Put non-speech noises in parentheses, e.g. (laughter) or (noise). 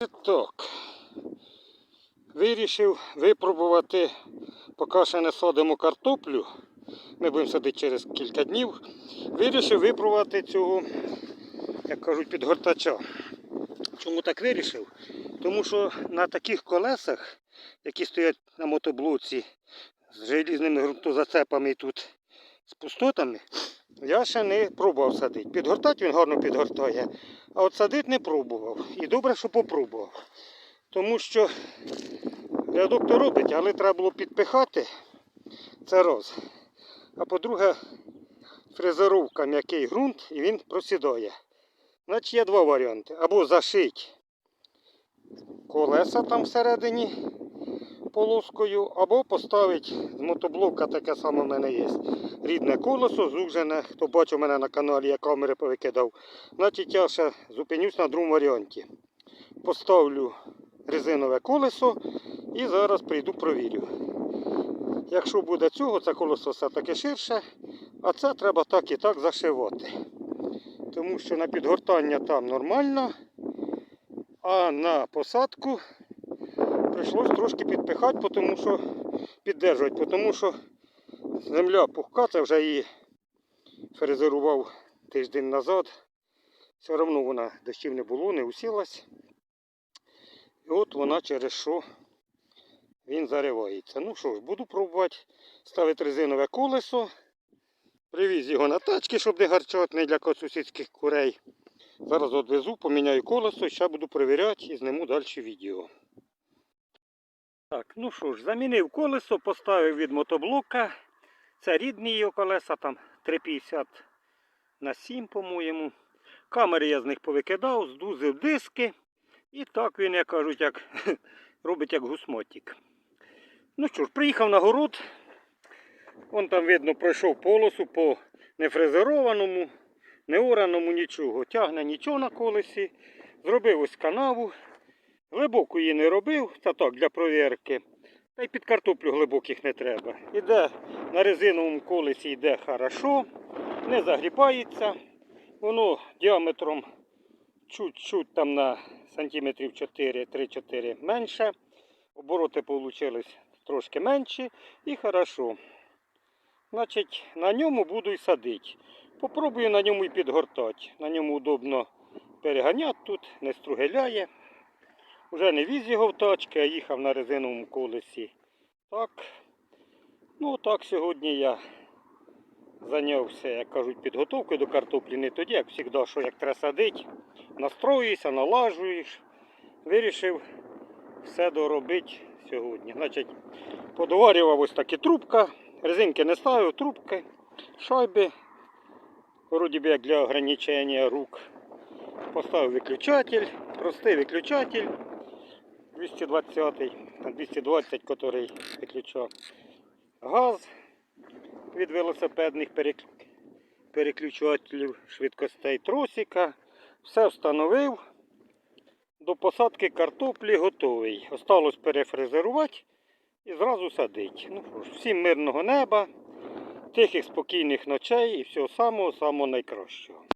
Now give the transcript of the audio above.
Так. Вирішив випробувати, поки ще не садимо картоплю. Ми будемо садити через кілька днів. Вирішив випробувати цього, як кажуть, підгортача. Чому так вирішив? Тому що на таких колесах, які стоять на мотоблоці з желізними ґрунтозацепами і тут з пустотами, я ще не пробував садити. Підгортати він гарно підгортає, а от садити не пробував. І добре, що попробував. Тому що рядок то робить, але треба було підпихати. Це раз. А по-друге, фрезеровка м'який ґрунт і він просідає. Значить є два варіанти. Або зашить колеса там всередині полоскою, або поставити з мотоблока, таке саме в мене є. Рідне колесо, зужене. Хто бачив мене на каналі, я камери повикидав. Значить я ще зупинюсь на другому варіанті. Поставлю резинове колесо і зараз прийду провірю. Якщо буде цього, це колесо все-таки ширше, а це треба так і так зашивати. Тому що на підгортання там нормально, а на посадку прийшлось трошки підпихати, тому що піддержувати, тому що земля пухка, це вже її фрезерував тиждень назад. Все одно вона дощів не було, не усілась. І от вона через що він заривається. Ну що ж, буду пробувати ставити резинове колесо. Привіз його на тачки, щоб не гарчати, не для сусідських курей. Зараз відвезу, поміняю колесо, ще буду перевіряти і зніму далі відео. Так, ну що ж, замінив колесо, поставив від мотоблока. Це рідні його колеса, там 350 на 7, по-моєму. Камери я з них повикидав, здузив диски. І так він, як кажуть, як, (laughs) робить як гусмотик. Ну що ж, приїхав на город. Вон там видно пройшов полосу по нефрезерованому, неораному нічого. Тягне нічого на колесі. Зробив ось канаву. Глибоку її не робив, це так для провірки. Та й під картоплю глибоких не треба. Іде на резиновому колесі йде хорошо, не загрібається. Воно діаметром чуть-чуть там на сантиметрів 4-3-4 менше. Обороти вийшли трошки менші і хорошо. Значить, на ньому буду і садити. Попробую на ньому і підгортати. На ньому удобно переганяти тут, не стругеляє. Уже не віз його в тачки, а їхав на резиновому колесі. Так. Ну так сьогодні я зайнявся, як кажуть, підготовкою до картоплі. Не тоді, як завжди, що як треба садити. Настроюєшся, налажуєш. Вирішив все доробити сьогодні. Значить, подоварював ось такі трубка. Резинки не ставив, трубки, шайби. Вроді би як для ограничення рук. Поставив виключатель, простий виключатель 220, 220, який виключав газ від велосипедних перек- переключателів швидкостей тросика. Все встановив. До посадки картоплі готовий. Осталось перефрезерувати і зразу садити. Ну всім мирного неба, тихих спокійних ночей і всього самого самого найкращого.